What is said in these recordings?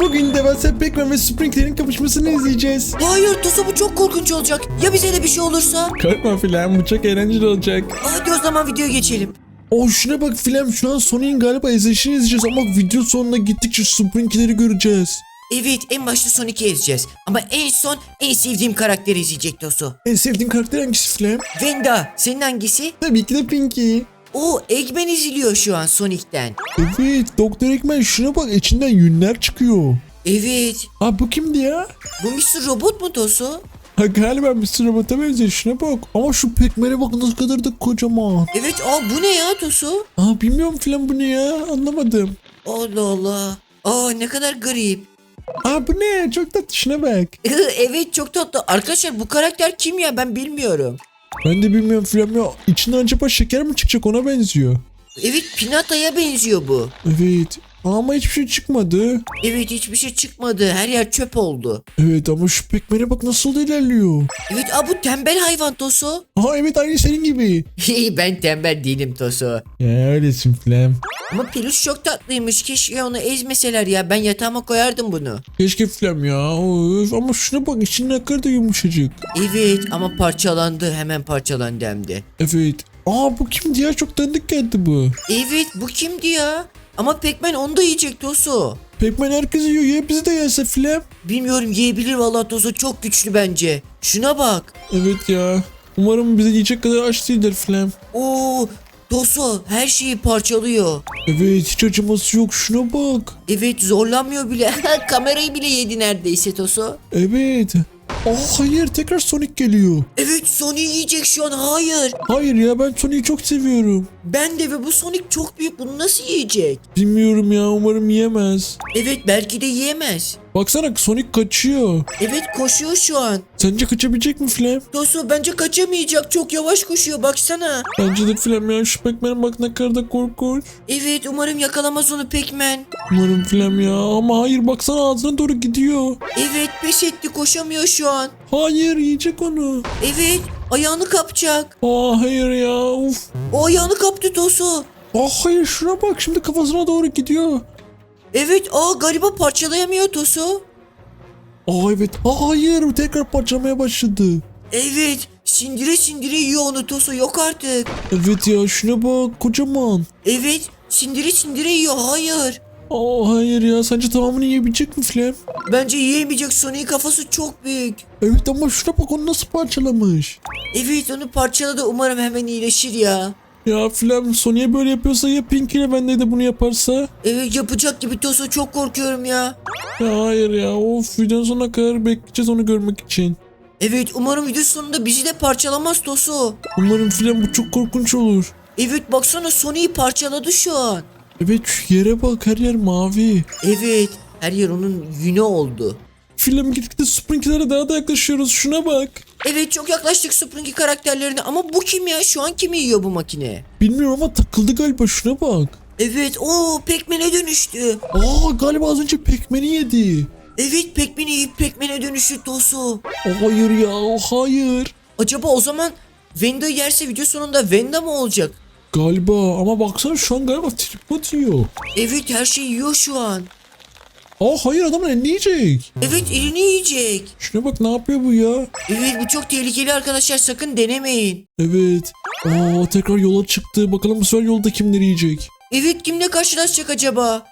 Bugün devasa Pac-Man ve Springtail'in kapışmasını izleyeceğiz. Hayır Tosu bu çok korkunç olacak. Ya bize de bir şey olursa? Korkma filan bu çok eğlenceli olacak. Hadi o zaman videoya geçelim. Oh şuna bak filan şu an Sonic'in galiba ezişini izleyeceğiz ama video sonuna gittikçe Springtail'i göreceğiz. Evet en başta Sonic'i ezeceğiz. Ama en son en sevdiğim karakteri ezecek Tosu. En sevdiğin karakter hangisi filan? Venda senin hangisi? Tabii ki de Pinky. O Eggman eziliyor şu an Sonic'ten. Evet Doktor Ekmen şuna bak içinden yünler çıkıyor. Evet. Aa bu kimdi ya? Bu Mr. Robot mu Tosu? Ha galiba Mr. Robot'a benziyor şuna bak. Ama şu Pac-Man'e bak nasıl kadar da kocaman. Evet aa bu ne ya Tosu? Aa bilmiyorum filan bu ne ya anlamadım. Allah Allah. Aa ne kadar garip. Aa bu ne çok tatlı şuna bak. evet çok tatlı. Arkadaşlar bu karakter kim ya ben bilmiyorum. Ben de bilmiyorum filan ya içinden acaba şeker mi çıkacak ona benziyor. Evet Pinata'ya benziyor bu. Evet ama hiçbir şey çıkmadı. Evet hiçbir şey çıkmadı. Her yer çöp oldu. Evet ama şu Pac-Man'e bak nasıl da ilerliyor. Evet aa bu tembel hayvan Tosu. Aha evet aynı senin gibi. ben tembel değilim Tosu. Ya öylesin filan. Ama peluş çok tatlıymış. Keşke onu ezmeseler ya. Ben yatağıma koyardım bunu. Keşke filan ya. Of. Ama şuna bak içinin kadar da yumuşacık. Evet ama parçalandı. Hemen parçalandı hem de. Evet. Aa bu kimdi ya çok tanıdık geldi bu. Evet bu kimdi ya? Ama Pac-Man onu da yiyecek Tosu. Pac-Man herkes yiyor ya bizi de yese filan. Bilmiyorum yiyebilir vallahi Tosu. Çok güçlü bence. Şuna bak. Evet ya. Umarım bizi yiyecek kadar aç değildir filan. Oo Tosu her şeyi parçalıyor. Evet hiç acıması yok şuna bak. Evet zorlanmıyor bile. Kamerayı bile yedi neredeyse Tosu. Evet. Aa hayır tekrar Sonic geliyor. Evet Sony yiyecek şu an. Hayır. Hayır ya ben Sonic'i çok seviyorum. Ben de ve bu Sonic çok büyük. Bunu nasıl yiyecek? Bilmiyorum ya umarım yiyemez. Evet belki de yiyemez. Baksana Sonic kaçıyor. Evet koşuyor şu an. Sence kaçabilecek mi Flem? Tosu bence kaçamayacak. Çok yavaş koşuyor baksana. Bence de Flem ya şu Pac-Man'e bak ne kadar da korkunç. Evet umarım yakalamaz onu Pac-Man. Umarım Flem ya ama hayır baksana ağzına doğru gidiyor. Evet pes etti koşamıyor şu an. Hayır yiyecek onu. Evet ayağını kapacak. Aa hayır ya uf. O ayağını kaptı Tosu. Aa hayır şuna bak şimdi kafasına doğru gidiyor. Evet aa galiba parçalayamıyor Tosu. Aa evet. Aa hayır tekrar parçalamaya başladı. Evet sindire sindire yiyor onu Tosu yok artık. Evet ya şuna bak kocaman. Evet sindire sindire yiyor hayır. Aa hayır ya sence tamamını yiyebilecek mi Flem? Bence yiyemeyecek Sonic'in kafası çok büyük. Evet ama şuna bak onu nasıl parçalamış. Evet onu parçaladı umarım hemen iyileşir ya. Ya Flem Sonic'e böyle yapıyorsa ya Pinky ile bende de bunu yaparsa? Evet yapacak gibi Tosu çok korkuyorum ya. Ya hayır ya of videonun sonuna kadar bekleyeceğiz onu görmek için. Evet umarım video sonunda bizi de parçalamaz Tosu. Umarım Flem bu çok korkunç olur. Evet baksana Sonic'i parçaladı şu an. Evet şu yere bak her yer mavi. Evet her yer onun yünü oldu. Flem gitgide Spring'lere daha da yaklaşıyoruz şuna bak. Evet çok yaklaştık Springy karakterlerine ama bu kim ya? Şu an kimi yiyor bu makine? Bilmiyorum ama takıldı galiba şuna bak. Evet o Pac-Man'e dönüştü. Aa galiba az önce Pac-Man'i yedi. Evet Pac-Man'i yiyip Pac-Man'e dönüştü Tosu. Hayır ya hayır. Acaba o zaman Venda yerse video sonunda Venda mı olacak? Galiba ama baksana şu an galiba trip atıyor. Evet her şeyi yiyor şu an. Aa hayır adamın elini yiyecek. Evet elini yiyecek. Şuna bak ne yapıyor bu ya? Evet bu çok tehlikeli arkadaşlar sakın denemeyin. Evet. Aa tekrar yola çıktı. Bakalım bu sefer yolda kimleri yiyecek. Evet kimle karşılaşacak acaba?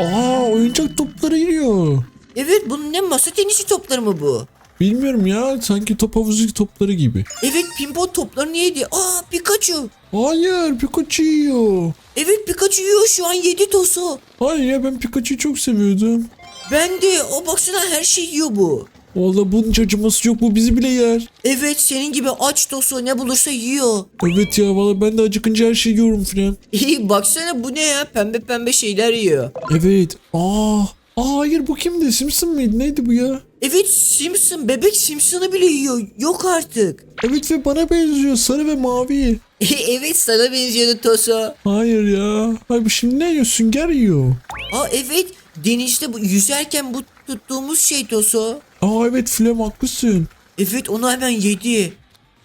Aa oyuncak topları yiyor. Evet bunun ne masa tenisi topları mı bu? Bilmiyorum ya sanki top havuzu topları gibi. Evet pimpon toplarını yedi. Aa Pikachu. Hayır Pikachu yiyor. Evet Pikachu yiyor şu an yedi tosu. Hayır ya ben Pikachu'yu çok seviyordum. Ben de o baksana her şey yiyor bu. Valla bunun acıması yok bu bizi bile yer. Evet senin gibi aç tosu ne bulursa yiyor. Evet ya valla ben de acıkınca her şeyi yiyorum filan. İyi baksana bu ne ya pembe pembe şeyler yiyor. Evet. Aa. Aa hayır bu kimdi? Simpson mıydı? Neydi bu ya? Evet Simpson bebek Simpson'ı bile yiyor. Yok artık. Evet ve bana benziyor. Sarı ve mavi. evet sana benziyordu Tosu. Hayır ya. Hayır bu şimdi ne yiyor? Sünger yiyor. Aa evet denizde bu yüzerken bu tuttuğumuz şey Tosu. Aa evet Flem haklısın. Evet onu hemen yedi.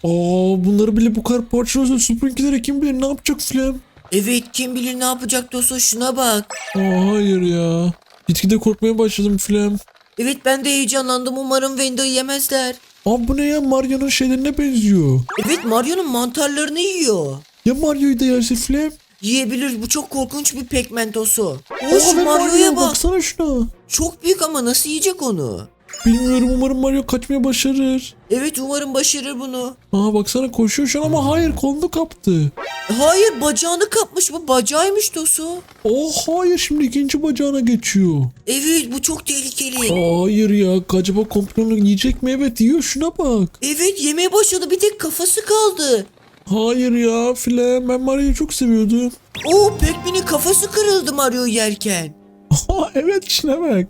Aa bunları bile bu kadar parçalıyorsa Spring'lere kim bilir ne yapacak Flem? Evet kim bilir ne yapacak Tosu şuna bak. Aa hayır ya. Gitgide korkmaya başladım Flem. Evet ben de heyecanlandım umarım Venda'yı yemezler. Aa bu ne ya Mario'nun şeylerine benziyor. Evet Mario'nun mantarlarını yiyor. Ya Mario'yu da yerse Flem? Yiyebilir bu çok korkunç bir pekmentosu. Aa, O şu ve Mario'ya bak. Baksana şuna. Çok büyük ama nasıl yiyecek onu? Bilmiyorum umarım Mario kaçmaya başarır. Evet umarım başarır bunu. Aa baksana koşuyor şu an ama hayır kolunu kaptı. Hayır bacağını kapmış bu bacağıymış Tosu. Oh hayır şimdi ikinci bacağına geçiyor. Evet bu çok tehlikeli. Hayır ya acaba komplonu yiyecek mi? Evet yiyor şuna bak. Evet yemeye başladı bir tek kafası kaldı. Hayır ya Flem ben Mario'yu çok seviyordum. Oo Pekmen'in kafası kırıldı Mario yerken. Evet şuna bak.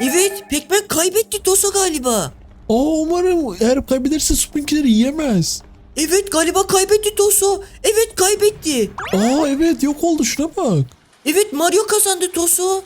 Evet Pekmen kaybetti Tosa galiba. Aa umarım eğer kaybederse Sprinky'leri yiyemez. Evet galiba kaybetti Toso. Evet kaybetti. Aa evet yok oldu şuna bak. Evet Mario kazandı Toso.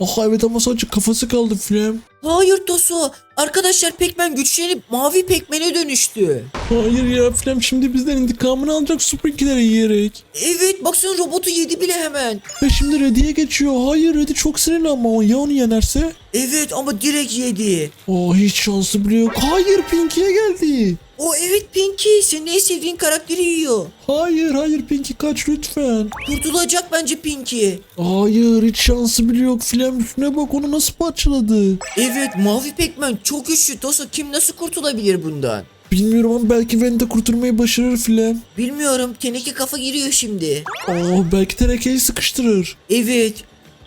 Aa evet ama sadece kafası kaldı Flem. Hayır Toso. Arkadaşlar Pekmen güçlenip mavi Pekmen'e dönüştü. Hayır ya Flem şimdi bizden intikamını alacak Sprinky'leri yiyerek. Evet baksana robotu yedi bile hemen. Ve şimdi Reddy'ye geçiyor. Hayır Reddy çok sinirli ama o ya onu yenerse? Evet ama direkt yedi. Aa hiç şansı bile yok. Hayır Pinky'ye geldi. O evet Pinky senin en sevdiğin karakteri yiyor. Hayır hayır Pinky kaç lütfen. Kurtulacak bence Pinky. Hayır hiç şansı bile yok. Flem şuna bak onu nasıl parçaladı. Evet mavi Pekmen çok güçlü Tosa kim nasıl kurtulabilir bundan? Bilmiyorum ama belki Venda kurtulmayı başarır Flem. Bilmiyorum teneke kafa giriyor şimdi. Aa belki terekeyi sıkıştırır. Evet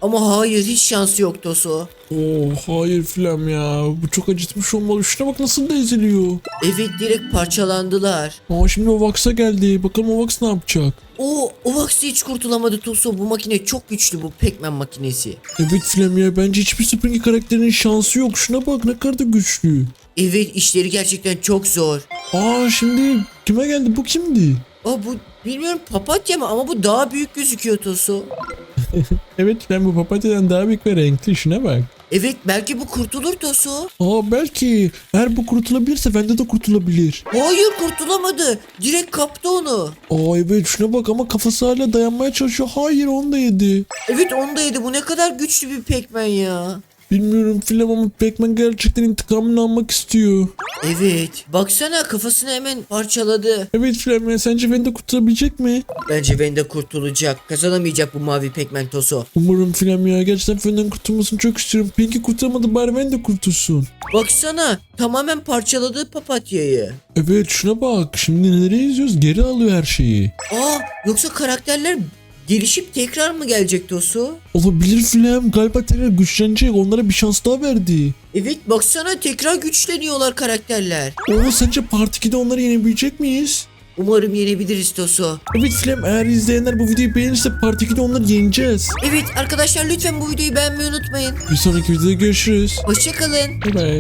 ama hayır hiç şansı yok Toso. Oo hayır Flem ya. Bu çok acıtmış olmalı. Şuna bak nasıl da eziliyor. Evet direkt parçalandılar. Aa şimdi o Vax'a geldi. Bakalım o Vax ne yapacak? O o Vax'i hiç kurtulamadı Toso. Bu makine çok güçlü bu Pac-Man makinesi. Evet Flem ya bence hiçbir Springy karakterinin şansı yok. Şuna bak ne kadar da güçlü. Evet işleri gerçekten çok zor. Aa şimdi kime geldi? Bu kimdi? Aa bu bilmiyorum papatya mı ama bu daha büyük gözüküyor Toso. Evet ben bu papatyadan daha büyük ve renkli şuna bak. Evet belki bu kurtulur Toso. Aa belki eğer bu kurtulabilirse bende de kurtulabilir. Hayır kurtulamadı. Direkt kaptı onu. Aa evet şuna bak ama kafası hala dayanmaya çalışıyor. Hayır onu da yedi. Evet onu da yedi. Bu ne kadar güçlü bir Pac-Man ya. Bilmiyorum Flem ama Pac-Man gerçekten intikamını almak istiyor. Evet. Baksana kafasını hemen parçaladı. Evet Flem ya sence beni de kurtulabilecek mi? Bence Venda kurtulacak. Kazanamayacak bu mavi Pac-Man Toso. Umarım Flem ya gerçekten Fen'den kurtulmasını çok istiyorum. Pinky kurtulamadı bari ben de kurtulsun. Baksana tamamen parçaladı papatyayı. Evet şuna bak şimdi nereye izliyoruz geri alıyor her şeyi. Aa yoksa karakterler gelişip tekrar mı gelecek Tosu? Olabilir Flem galiba tekrar güçlenecek onlara bir şans daha verdi. Evet baksana tekrar güçleniyorlar karakterler. Oo sence Part 2'de onları yenebilecek miyiz? Umarım yenebiliriz Tosu. Evet Flem eğer izleyenler bu videoyu beğenirse Part 2'de onları yeneceğiz. Evet arkadaşlar lütfen bu videoyu beğenmeyi unutmayın. Bir sonraki videoda görüşürüz. Hoşçakalın. Bye bye.